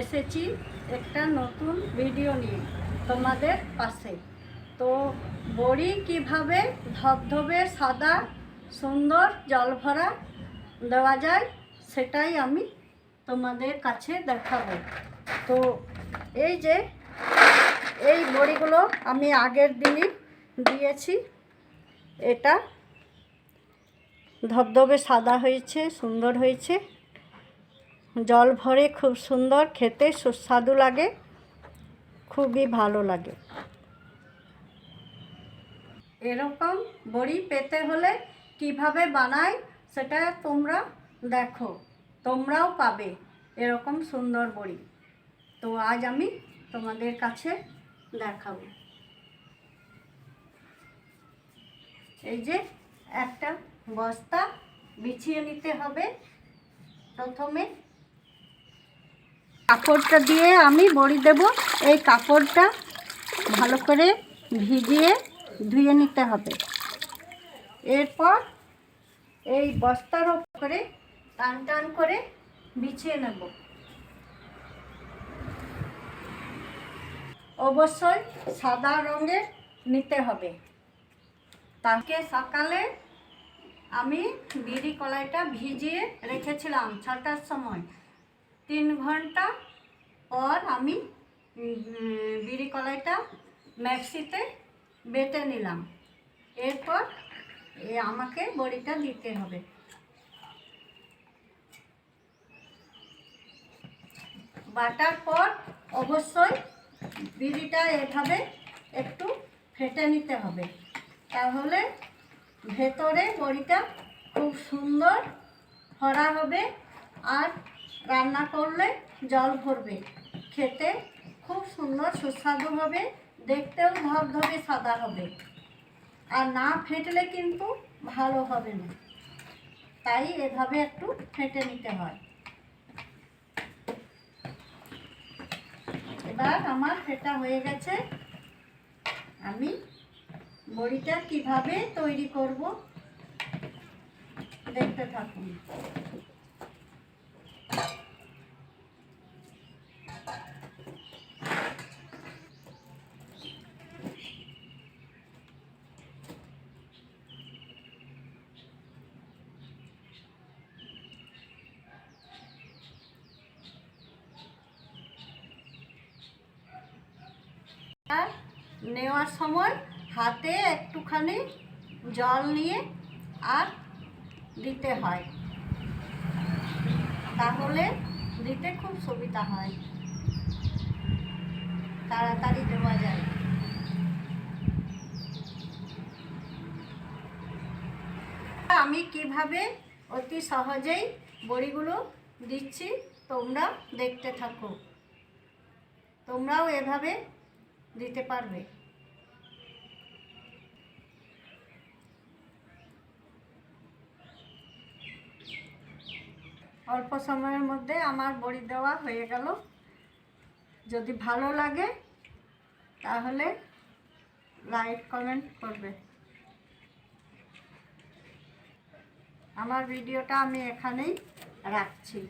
এসেছি একটা নতুন ভিডিও নিয়ে তোমাদের পাশে। তো বড়ি কীভাবে ধবধবে, সাদা, সুন্দর, জল ভরা দেওয়া যায়, সেটাই আমি তোমাদের কাছে দেখাবো। তো এই যে, এই বড়িগুলো আমি আগের দিনই দিয়েছি। এটা ধবধবে, সাদা হয়েছে, সুন্দর হয়েছে। জল ভরে খুব সুন্দর, খেতে সুস্বাদু লাগে, খুবই ভালো লাগে। এরকম বড়ি পেতে হলে কীভাবে বানাই সেটা তোমরা দেখো, তোমরাও পাবে এরকম সুন্দর বড়ি। তো আজ আমি তোমাদের কাছে দেখাবো। এই যে একটা বস্তা বিছিয়ে নিতে হবে প্রথমে। কাপড়টা দিয়ে আমি বড়ি দেব। এই কাপড়টা ভালো করে ভিজিয়ে ধুয়ে নিতে হবে। এরপর এই বস্তার ওপরে টান টান করে বিছিয়ে নেব। অবশ্যই সাদা রঙের নিতে হবে। তাকে সকালে আমি বিড়ি কলাইটা ভিজিয়ে রেখেছিলাম ছটার সময়। তিন ঘণ্টা পর আমি বিড়ি কলাইটা ম্যাক্সিতে বেটে নিলাম। এরপর আমাকে বড়িটা দিতে হবে। বাটার পর অবশ্যই বিড়িটা এভাবে একটু ফেটে নিতে হবে। তাহলে ভেতরে বড়িটা খুব সুন্দর ভরা হবে আর রান্না করলে জল ভরবে। খেতে খুব সুন্দর, সুস্বাদু হবে, দেখতেও ধবধবে সাদা হবে। আর না ফেটলে কিন্তু ভালো হবে না। তাই এভাবে একটু ফেটে নিতে হয়। এবার আমার ফেটা হয়ে গেছে। আমি বড়িটা কীভাবে তৈরি করব দেখতে থাকুন। নেওয়ার সময় হাতে একটুখানি জল নিয়ে আর দিতে হয়। তাহলে দিতে খুব সুবিধা হয়। তাড়াতাড়ি দেওয়া যায়। আমি কীভাবে অতি সহজেই বড়িগুলো দিচ্ছি, তোমরা দেখতে থাকো। তোমরাও এভাবে দিতে পারবে। অল্প সময়ের মধ্যে আমার বড়ি দেওয়া হয়ে গেল। যদি ভালো লাগে, তাহলে লাইক, কমেন্ট করবে। আমার ভিডিওটা আমি এখানেই রাখছি।